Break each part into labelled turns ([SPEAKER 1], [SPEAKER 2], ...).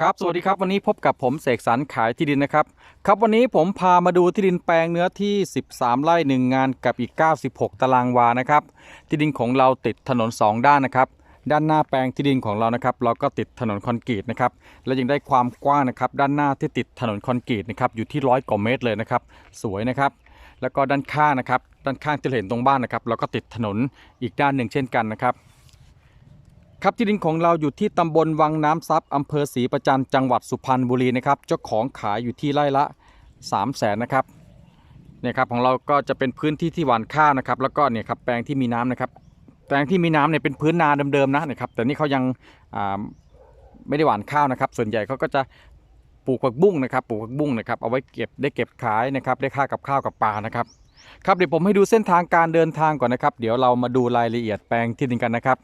[SPEAKER 1] ครับสวัสดีครับวันนี้พบกับผมเสกสรรขายที่ดินนะครับ ครับวันนี้ผมพามาดูที่ดินแปลงเนื้อที่ 13 ไร่หนึ่งานกับอีก 96 ตารางวานะครับที่ดินของเราติดถนน 2 ด้านนะครับ ด้านหน้าแปลงที่ดินของเรานะครับ เราก็ติดถนนคอนกรีตนะครับและยังได้ความกว้างนะครับ ด้านหน้าที่ติดถนนคอนกรีตนะครับอยู่ที่ร้อยกว่าเมตรเลยนะครับ สวยนะครับ แล้วก็ด้านข้างนะครับ ด้านข้างที่เห็นตรงบ้านนะครับ เราก็ติดถนนอีกด้านหนึ่งเช่นกันนะครับ ครับที่ดินของเราอยู่ที่ตำบลวังน้ำซับอำเภอศรีประจันจังหวัดสุพรรณบุรีนะครับเจ้าของขายอยู่ที่ไร่ละ 3 0 0แสนนะครับเนี่ยครับของเราก็จะเป็นพื้นที่ที่หว่านข้าวนะครับ แล้วก็เนี่ยครับแปลงที่มีน้ำนะครับ แปลงที่มีน้ำเนี่ยเป็นพื้นนาเดิมๆนะนะครับ แต่นี่เขายังอ่าไม่ได้หว่านข้าวนะครับ ส่วนใหญ่เขาก็จะปลูกผักบุ้งนะครับ ปลูกผักบุ้งนะครับเอาไว้เก็บได้เก็บขายนะครับ ได้ค่ากับข้าวกับปลานะครับ ครับเดี๋ยวผมให้ดูเส้นทางการเดินทางก่อนนะครับ เดี๋ยวเรามาดูรายละเอียดแปลงที่ดินกันนะครับ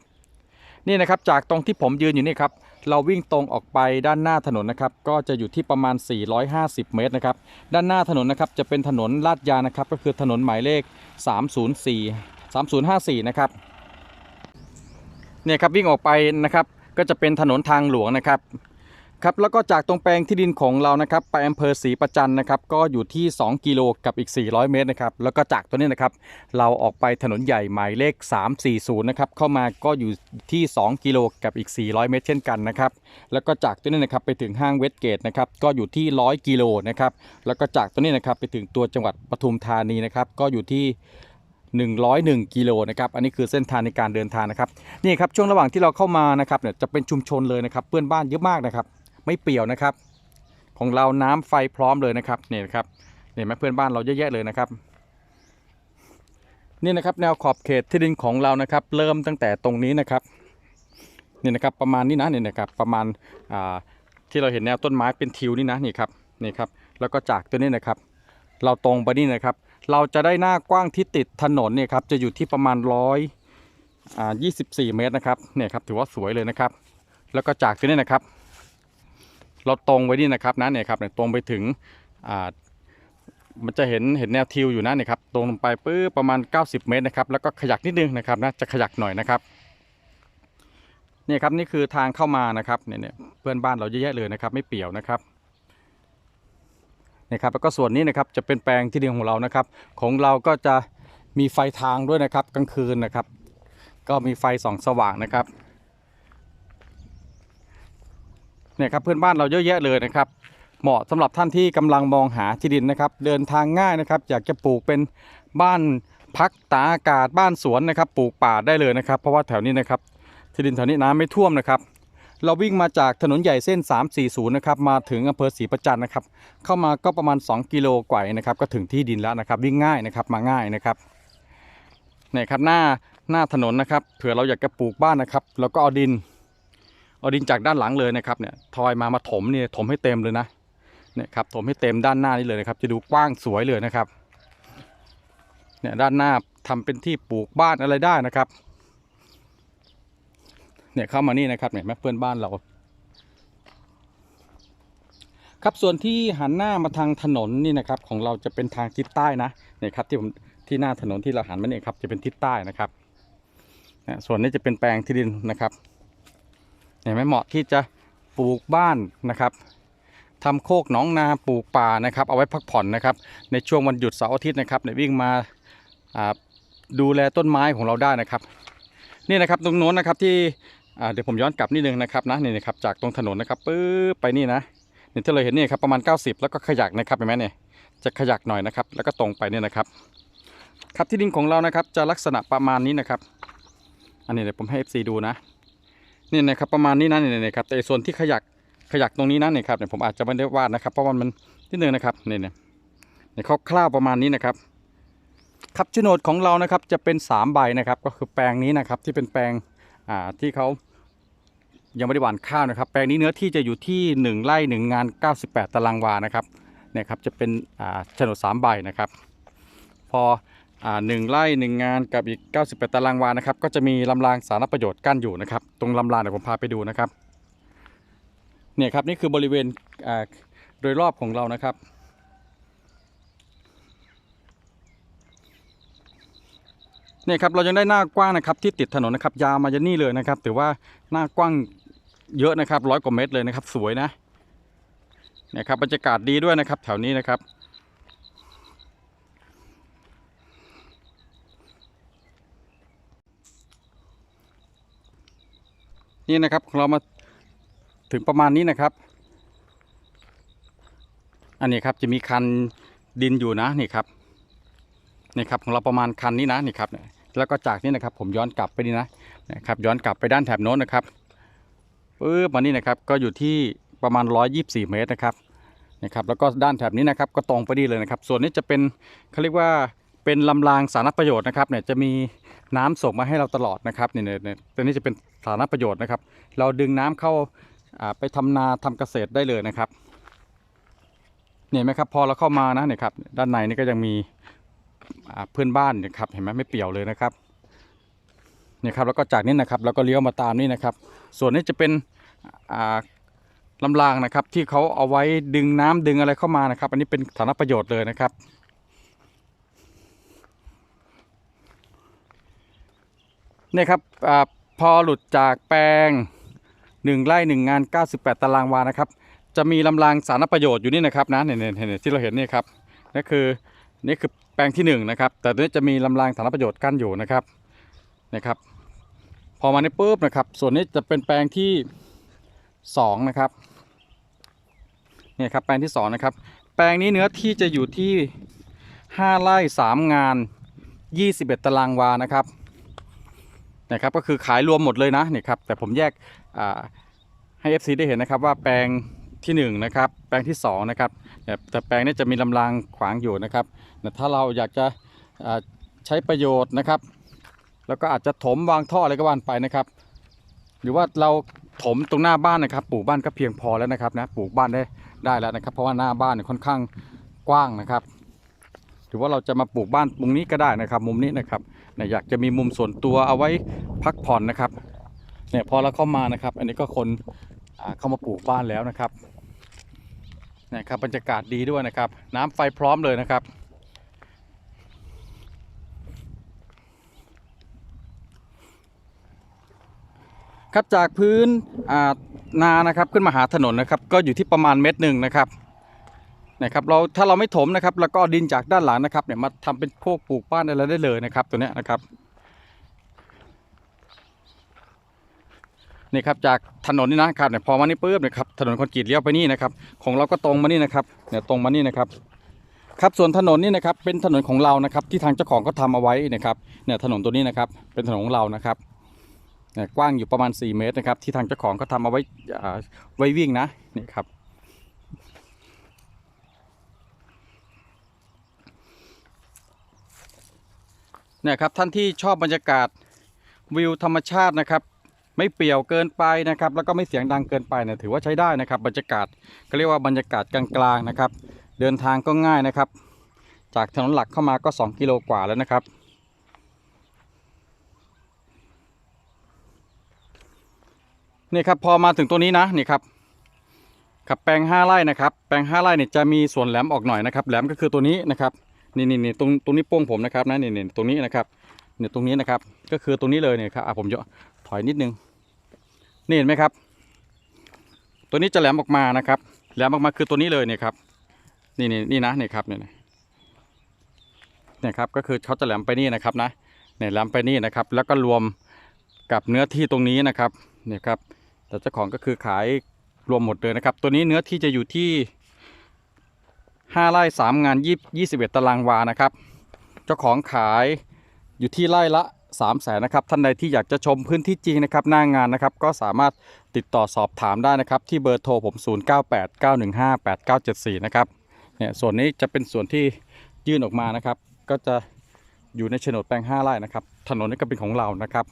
[SPEAKER 1] นี่นะครับจากตรงที่ผมยืนอยู่นี่ครับเราวิ่งตรงออกไปด้านหน้าถนนนะครับก็จะอยู่ที่ประมาณ 450 เมตรนะครับด้านหน้าถนนนะครับจะเป็นถนนลาดยางนะครับก็คือถนนหมายเลข 304 3054 นะครับเนี่ยครับวิ่งออกไปนะครับก็จะเป็นถนนทางหลวงนะครับ ครับแล้วก็จากตรงแปลงที่ดินของเรานะครับไปอำเภอศรีประจันนะครับก็อยู่ที่ 2 กิโลกับอีก 400 เมตรนะครับแล้วก็จากตัวนี้นะครับเราออกไปถนนใหญ่หมายเลข 340นะครับเข้ามาก็อยู่ที่ 2 กิโลกับอีก 400 เมตร เช่นกันนะครับแล้วก็จากตัวนี้นะครับไปถึงห้างเวสเกตนะครับก็อยู่ที่ 100 กิโลนะครับแล้วก็จากตัวนี้นะครับไปถึงตัวจังหวัดปทุมธานีนะครับก็อยู่ที่101กิโลนะครับอันนี้คือเส้นทางในการเดินทางนะครับนี่ครับช่วงระหว่างที่เราเข้ามานะครับเนี่ยจะเป็นชุมชนเลยนะครับเพื่อนบ้านเยอะมากนะครับ ไม่เปี่ยวนะครับ ของเราน้ำไฟพร้อมเลยนะครับเนี่ยนะครับเห็นไหมเพื่อนบ้านเราเยอะแยะเลยนะครับนี่นะครับแนวขอบเขตที่ดินของเรานะครับ เริ่มตั้งแต่ตรงนี้นะครับนี่นะครับประมาณนี้นะนี่นะครับประมาณอ่าที่เราเห็นแนวต้นไม้เป็นทิวนี่นะนี่ครับนี่ครับแล้วก็จากตัวนี้นะครับ เราตรงไปนี่นะครับ เราจะได้หน้ากว้างที่ติดถนนเนี่ยครับจะอยู่ที่ประมาณร้อยอ่ายี่สิบสี่เมตรนะครับเนี่ยครับถือว่าสวยเลยนะครับ แล้วก็จากตัวนี้นะครับ เราตรงไว้นี่นะครับนะเนี่ยครับเนี่ยตรงไปถึงอ่ามันจะเห็นเห็นแนวทิวอยู่นะเนี่ยครับตรงลงไปปื้อประมาณ 90 เมตรนะครับแล้วก็ขยักนิดนึงนะครับนะจะขยักหน่อยนะครับเนี่ยครับนี่คือทางเข้ามานะครับเนี่ยเเพื่อนบ้านเราเยอะแยะเลยนะครับ ไม่เปี่ยวนะครับนี่ครับแล้วก็ส่วนนี้นะครับจะเป็นแปลงที่ดินของเรานะครับ ของเราก็จะมีไฟทางด้วยนะครับกลางคืนนะครับ ก็มีไฟส่องสว่างนะครับ เนี่ยครับเพื่อนบ้านเราเยอะแยะเลยนะครับ เหมาะสำหรับท่านที่กำลังมองหาที่ดินนะครับ เดินทางง่ายนะครับ อยากจะปลูกเป็นบ้านพักตากอากาศบ้านสวนนะครับ ปลูกป่าได้เลยนะครับ เพราะว่าแถวนี้นะครับที่ดินแถวนี้น้ำไม่ท่วมนะครับ เราวิ่งมาจากถนนใหญ่เส้น 340 นะครับ มาถึงอำเภอศรีประจันนะครับ เข้ามาก็ประมาณ 2 กิโลกว่าเองนะครับ ก็ถึงที่ดินแล้วนะครับ วิ่งง่ายนะครับ มาง่ายนะครับเนี่ยครับหน้าหน้าถนนนะครับ เผื่อเราอยากจะปลูกบ้านนะครับ แล้วก็เอาดิน เอาดินจากด้านหลังเลยนะครับเนี่ยทอยมามาถมเนี่ยถมให้เต็มเลยนะเนี่ยครับผมให้เต็มด้านหน้านี่เลยนะครับ จะดูกว้างสวยเลยนะครับเนี่ยด้านหน้าทำเป็นที่ปลูกบ้านอะไรได้นะครับ เนี่ยเข้ามานี่นะครับเนี่ยแม่เพื่อนบ้านเรา ครับส่วนที่หันหน้ามาทางถนนนี่นะครับ ของเราจะเป็นทางทิศใต้นะเนี่ยครับที่ผมที่หน้าถนนที่เราหันมาเนี่ยครับจะเป็นทิศใต้นะครับนะส่วนนี้จะเป็นแปลงที่ดินนะครับ เห็นไหมเหมาะที่จะปลูกบ้านนะครับทำโคกหนองนาปลูกป่านะครับ เอาไว้พักผ่อนนะครับ ในช่วงวันหยุดเสาร์อาทิตย์นะครับเนี่ยวิ่งมาดูแลต้นไม้ของเราได้นะครับ นี่นะครับตรงโน้นนะครับที่เดี๋ยวผมย้อนกลับนิดนึงนะครับนะนี่นะครับจากตรงถนนนะครับปื๊บไปนี่นะเนี่ยที่เราเห็นนี่ครับประมาณ 90 แล้วก็ขยักนะครับเห็นไหมเนี่ยจะขยักหน่อยนะครับ แล้วก็ตรงไปเนี่ยนะครับ ครับที่ดินของเรานะครับจะลักษณะประมาณนี้นะครับ อันนี้เดี๋ยวผมให้ FC ดูนะ นี่นะครับประมาณนี้นะเนี่ยนะครับแต่ส่วนที่ขยักขยักตรงนี้นะเนี่ยครับเนี่ยผมอาจจะไม่ได้วาดนะครับ เพราะว่ามันนิดนึงนะครับเนี่ยเนี่ยเนี่ยคร่าวๆประมาณนี้นะครับครับโฉนดของเรานะครับจะเป็น 3 ใบนะครับ ก็คือแปลงนี้นะครับที่เป็นแปลงอ่าที่เขายังไม่ได้หว่านข้าวนะครับ แปลงนี้เนื้อที่จะอยู่ที่ 1ไร่1งาน 98 ตารางวานะครับเนี่ยครับจะเป็นอ่าโฉนด3ใบนะครับ พอ หนึ่งไร่หนึ่งงานกับอีก 98 ตารางวานะครับ ก็จะมีลำรางสารประโยชน์กั้นอยู่นะครับ ตรงลำรางเดี๋ยวผมพาไปดูนะครับ เนี่ยครับนี่คือบริเวณโดยรอบของเรานะครับ เนี่ยครับเรายังได้หน้ากว้างนะครับที่ติดถนนนะครับ ยาวมาจนนี่เลยนะครับ ถือว่าหน้ากว้างเยอะนะครับร้อยกว่าเมตรเลยนะครับ สวยนะ เนี่ยครับบรรยากาศดีด้วยนะครับ แถวนี้นะครับ นี่นะครับของเรามาถึงประมาณนี้นะครับ อันนี้ครับจะมีคันดินอยู่นะนี่ครับนี่ครับของเราประมาณคันนี้นะนี่ครับแล้วก็จากนี้นะครับ ผมย้อนกลับไปนี่นะนะครับ ย้อนกลับไปด้านแถบโน้นนะครับปึ๊บมานี่นะครับก็อยู่ที่ประมาณ 124 เมตรนะครับนะครับแล้วก็ด้านแถบนี้นะครับก็ตรงไปดีเลยนะครับ ส่วนนี้จะเป็นเขาเรียกว่าเป็นลำรางสารประโยชน์นะครับเนี่ยจะมี น้ำส่งมาให้เราตลอดนะครับเนี่ยเนี่ยเนี่ยตัวนี้จะเป็นสาธารณประโยชน์นะครับ เราดึงน้ำเข้าไปทำนาทำเกษตรได้เลยนะครับเนี่ยไหมครับพอเราเข้ามานะเนี่ยครับด้านในนี่ก็ยังมีเพื่อนบ้านนี่ยครับเห็นไหมไม่เปี่ยวเลยนะครับเนี่ยครับแล้วก็จากนี้นะครับเราก็เลี้ยวมาตามนี่นะครับ ส่วนนี้จะเป็นอ่าลำรางนะครับที่เขาเอาไว้ดึงน้ำดึงอะไรเข้ามานะครับ อันนี้เป็นสาธารณประโยชน์เลยนะครับ เนี่ยครับอพอหลุดจากแปลงหนึ่งไร่หนึ่งงาน 98 ตารางวานะครับ จะมีลำรางสารประโยชน์อยู่นี่นะครับนะเนี่ยเนี่ยเนี่ยที่เราเห็นนี่ครับนั่คือนี่คือแปลงที่หนึ่งนะครับแต่ตัวนี้จะมีลำรางสารประโยชน์กั้นอยู่นะครับนะครับ พอมาในปุ๊บนะครับ ส่วนนี้จะเป็นแปลงที่สองนะครับเนี่ยครับแปลงที่สองนะครับแปลงนี้เนื้อที่จะอยู่ที่ห้าไร่สามงานยี่สิบเอ็ดตารางวานะครับ นะครับก็คือขายรวมหมดเลยนะนี่ครับแต่ผมแยกให้ FC ได้เห็นนะครับว่าแปลงที่1นงนะครับแปลงที่2นะครับแต่แปลงนี้จะมีลำรางขวางอยู่นะครับแต่ถ้าเราอยากจะใช้ประโยชน์นะครับ แล้วก็อาจจะถมวางท่ออะไรก็ว่านไปนะครับ หรือว่าเราถมตรงหน้าบ้านนะครับปลูกบ้านก็เพียงพอแล้วนะครับนะปลูกบ้านได้ได้แล้วนะครับ เพราะว่าหน้าบ้านเนี่ยค่อนข้างกว้างนะครับ หรือว่าเราจะมาปลูกบ้านตรงนี้ก็ได้นะครับ มุมนี้นะครับ นี่ยอยากจะมีมุมส่วนตัวเอาไว้พักผ่อนนะครับเนี่ยพอเราเข้ามานะครับ อันนี้ก็คนเข้ามาปลูกบ้านแล้วนะครับนี่ครับบรรยากาศดีด้วยนะครับ น้ำไฟพร้อมเลยนะครับครับจากพื้นนานะครับขึ้นมาหาถนนนะครับ ก็อยู่ที่ประมาณเมตรหนึ่งนะครับ นะครับเราถ้าเราไม่ถมนะครับ แล้วก็ดินจากด้านหลังนะครับเนี่ยมาทำเป็นโคกปลูกบ้านอะไรได้เลยนะครับ ตัวเนี้ยนะครับนี่ครับจากถนนนี่นะครับเนี่ยพอมานี่ปุ๊บเนี่ยครับถนนคอนกรีตเลี้ยวไปนี่นะครับ ของเราก็ตรงมานี่นะครับเนี่ยตรงมานี่นะครับ ครับส่วนถนนนี่นะครับเป็นถนนของเรานะครับ ที่ทางเจ้าของก็ทำเอาไว้นะครับเนี่ยถนนตัวนี้นะครับ เป็นถนนของเรานะครับเนี่ยกว้างอยู่ประมาณ 4 เมตรนะครับ ที่ทางเจ้าของก็ทำเอาไว้อ่าไว้วิ่งนะนี่ครับ เนี่ยครับท่านที่ชอบบรรยากาศวิวธรรมชาตินะครับ ไม่เปี่ยวเกินไปนะครับ แล้วก็ไม่เสียงดังเกินไปเนี่ยถือว่าใช้ได้นะครับ บรรยากาศก็เรียกว่าบรรยากาศกลางๆนะครับ เดินทางก็ง่ายนะครับ จากถนนหลักเข้ามาก็ 2 กิโลกว่าแล้วนะครับนี่ครับพอมาถึงตัวนี้นะนี่ครับครับแปลง5ไร่นะครับ แปลง5ไร่เนี่ยจะมีส่วนแหลมออกหน่อยนะครับ แหลมก็คือตัวนี้นะครับ นี่นี่นี่ตรงตรงนี้โป้งผมนะครับนะนี่นี่ตรงนี้นะครับเนี่ยตรงนี้นะครับ ก็คือตรงนี้เลยเนี่ยครับอะผมจะถอยนิดนึงนี่เห็นไหมครับ ตัวนี้จะแหลมออกมานะครับแหลมออกมาคือตัวนี้เลยเนี่ยครับ นี่นี่นี่นะเนี่ยครับเนี่ยเนี่ยครับก็คือเขาจะแหลมไปนี่นะครับนะเนี่ยแหลมไปนี่นะครับ แล้วก็รวมกับเนื้อที่ตรงนี้นะครับเนี่ยครับแต่เจ้าของก็คือขายรวมหมดเลยนะครับ ตัวนี้เนื้อที่จะอยู่ที่ ห้าไร่สามงานยี่สิบเอ็ดตารางวานะครับ เจ้าของขายอยู่ที่ไร่ละ3ามแสนนะครับท่านใดที่อยากจะชมพื้นที่จริงนะครับหน้างานนะครับ ก็สามารถติดต่อสอบถามได้นะครับ ที่เบอร์โทรผม 0989158974 นะครับเนี่ยส่วนนี้จะเป็นส่วนที่ยื่นออกมานะครับ ก็จะอยู่ในโฉนดแปลง 5 ไร่นะครับ ถนนนี้ก็เป็นของเรานะครับ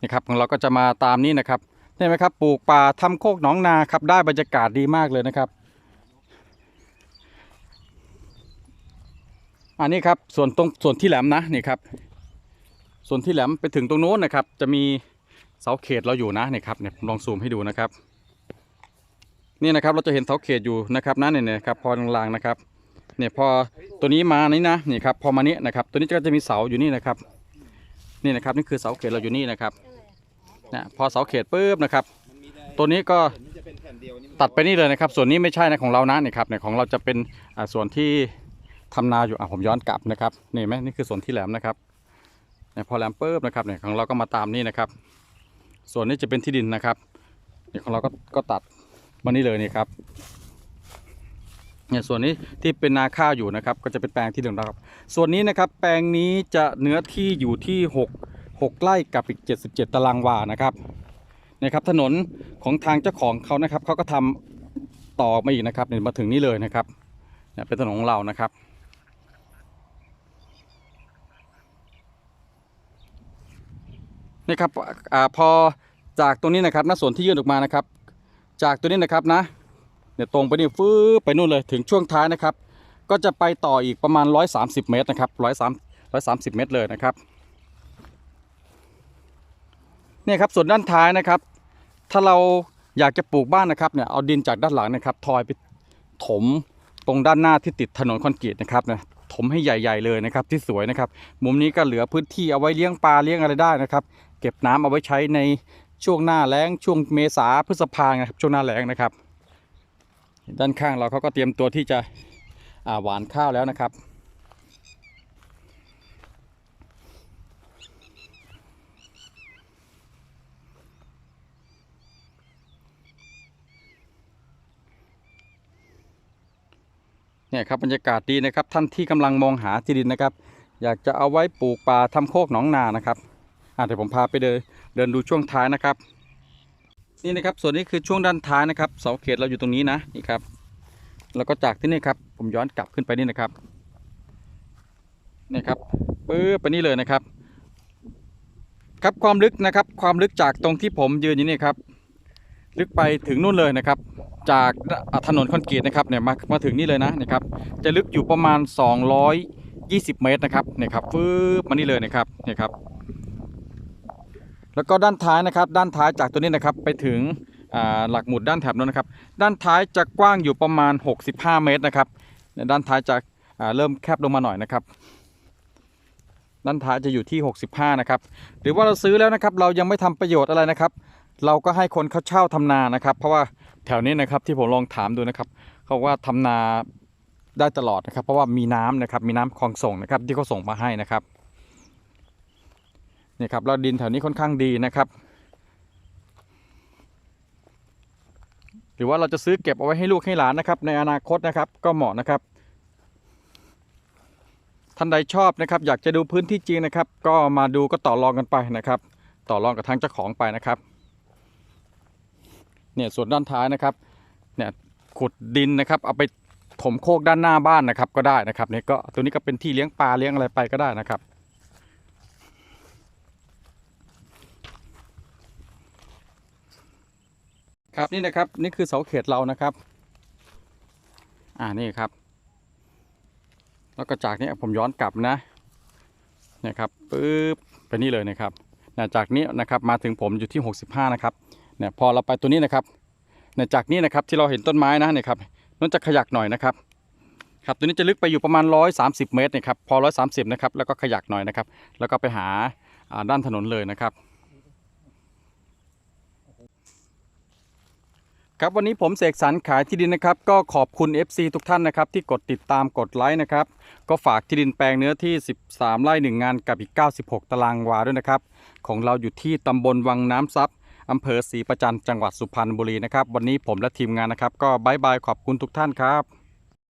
[SPEAKER 1] นี่ครับของเราก็จะมาตามนี้นะครับ เห็นไหมครับปลูกป่าทำโคกหนองนาครับได้บรรยากาศดีมากเลยนะครับอันนี้ครับส่วนตรงส่วนที่แหลมนะนี่ครับ ส่วนที่แหลมไปถึงตรงโน้นนะครับ จะมีเสาเขตเราอยู่นะนี่ครับเนี่ยผมลองซูมให้ดูนะครับ นี่นะครับเราจะเห็นเสาเขตอยู่นะครับนะเนี่ยเนี่ยครับพอลางๆนะครับ เนี่ยพอตัวนี้มานี่นะนี่ครับพอมานี้นะครับ ตัวนี้ก็จะมีเสาอยู่นี่นะครับ นี่นะครับนี่คือเสาเขตเราอยู่นี่นะครับ นะพอเสาเขตปุ๊บนะครับ ตัวนี้ก็ตัดไปนี่เลยนะครับ ส่วนนี้ไม่ใช่นะของเรานะนี่ครับเนี่ยของเราจะเป็นอ่าส่วนที่ทำนาอยู่อะผมย้อนกลับนะครับนี่ไหมนี่คือส่วนที่แหลมนะครับเนี่ยพอแหลมปุ๊บนะครับเนี่ยของเราก็มาตามนี่นะครับ ส่วนนี้จะเป็นที่ดินนะครับเนี่ยของเราก็ก็ตัดมานี่เลยนี่ครับเนี่ยส่วนนี้ที่เป็นนาข้าวอยู่นะครับ ก็จะเป็นแปลงที่ดินของเราครับ ส่วนนี้นะครับแปลงนี้จะเนื้อที่อยู่ที่6 6 ไร่กับอีก 77 ตารางวานะครับนะครับถนนของทางเจ้าของเขานะครับเขาก็ทำต่อมาอีกนะครับเนี่ยมาถึงนี่เลยนะครับเนี่ยเป็นถนนของเรานะครับ นี่ครับอาพอจากตรงนี้นะครับหน้าสวนที่ยื่นออกมานะครับ จากตัวนี้นะครับนะเนี่ยตรงไปนี่ฟื้ไปนู่นเลยถึงช่วงท้ายนะครับ ก็จะไปต่ออีกประมาณ 130 เมตรนะครับ103 130 เมตรเลยนะครับ เนี่ยครับส่วนด้านท้ายนะครับ ถ้าเราอยากจะปลูกบ้านนะครับเนี่ยเอาดินจากด้านหลังนะครับทอยไปถมตรงด้านหน้าที่ติดถนนคอนกรีตนะครับเนี่ยถมให้ใหญ่ ๆ เลยนะครับที่สวยนะครับ มุมนี้ก็เหลือพื้นที่เอาไว้เลี้ยงปลาเลี้ยงอะไรได้นะครับ เก็บน้ำเอาไว้ใช้ในช่วงหน้าแล้งช่วงเมษาพฤษภานะครับช่วงหน้าแล้งนะครับ ด้านข้างเราเขาก็เตรียมตัวที่จะหวานข้าวแล้วนะครับ เนี่ยครับบรรยากาศดีนะครับท่านที่กำลังมองหาที่ดินนะครับ อยากจะเอาไว้ปลูกป่าทำโคกหนองนานะครับอ่าเดี๋ยวผมพาไปเดินเดินดูช่วงท้ายนะครับ นี่นะครับส่วนนี้คือช่วงด้านท้ายนะครับเสาเขตเราอยู่ตรงนี้นะนี่ครับ แล้วก็จากที่นี่ครับ ผมย้อนกลับขึ้นไปนี่นะครับนี่ครับปื้อไปนี่เลยนะครับ ครับความลึกนะครับ ความลึกจากตรงที่ผมยืนอยู่นี่ครับ ลึกไปถึงนู่นเลยนะครับ จากถนนคอนกรีตนะครับเนี่ยมามาถึงนี่เลยนะนะครับ จะลึกอยู่ประมาณ 220 เมตรนะครับเนี่ยครับฟืบมานี่เลยนะครับเนี่ยครับ แล้วก็ด้านท้ายนะครับ ด้านท้ายจากตัวนี้นะครับไปถึงหลักหมุดด้านแถบนู้นนะครับ ด้านท้ายจะกว้างอยู่ประมาณ 65 เมตรนะครับด้านท้ายจะเริ่มแคบลงมาหน่อยนะครับ ด้านท้ายจะอยู่ที่ 65 นะครับ หรือว่าเราซื้อแล้วนะครับ เรายังไม่ทำประโยชน์อะไรนะครับ เราก็ให้คนเขาเช่าทำนานะครับ เพราะว่าแถวนี้นะครับที่ผมลองถามดูนะครับเขาว่าทำนาได้ตลอดนะครับ เพราะว่ามีน้ำนะครับมีน้ำคลองส่งนะครับ ที่เขาส่งมาให้นะครับนี่ครับแล้วดินแถวนี้ค่อนข้างดีนะครับ หรือว่าเราจะซื้อเก็บเอาไว้ให้ลูกให้หลานนะครับ ในอนาคตนะครับก็เหมาะนะครับท่านใดชอบนะครับ อยากจะดูพื้นที่จริงนะครับ ก็มาดูก็ต่อรองกันไปนะครับ ต่อรองกับทางเจ้าของไปนะครับ เนี่ยส่วนด้านท้ายนะครับเนี่ยขุดดินนะครับเอาไปถมโคกด้านหน้าบ้านนะครับก็ได้นะครับเนี่ยก็ตัวนี้ก็เป็นที่เลี้ยงปลาเลี้ยงอะไรไปก็ได้นะครับ ครับนี่นะครับนี่คือเสาเขตเรานะครับ อ่านี่ครับ แล้วก็จากนี้ผมย้อนกลับนะเนี่ยครับปึ๊บไปนี่เลยนะครับจากนี้นะครับมาถึงผมอยู่ที่ 65 นะครับ เนี่ยพอเราไปตัวนี้นะครับเนี่ยจากนี้นะครับที่เราเห็นต้นไม้นะเนี่ยครับนั่นจะขยักหน่อยนะครับครับตัวนี้จะลึกไปอยู่ประมาณ 130 เมตรนะครับพอ 130 นะครับแล้วก็ขยักหน่อยนะครับ แล้วก็ไปหาอ่าด้านถนนเลยนะครับ ครับวันนี้ผมเสกสรรขายที่ดินนะครับ ก็ขอบคุณ FC ทุกท่านนะครับ ที่กดติดตามกดไลค์นะครับ ก็ฝากที่ดินแปลงเนื้อที่ 13 ไร่ 1 งานกับอีก 96 ตารางวาด้วยนะครับ ของเราอยู่ที่ตำบลวังน้ำซับ อำเภอศรีประจันจังหวัดสุพรรณบุรีนะครับ วันนี้ผมและทีมงานนะครับ ก็บายบายขอบคุณทุกท่านครับ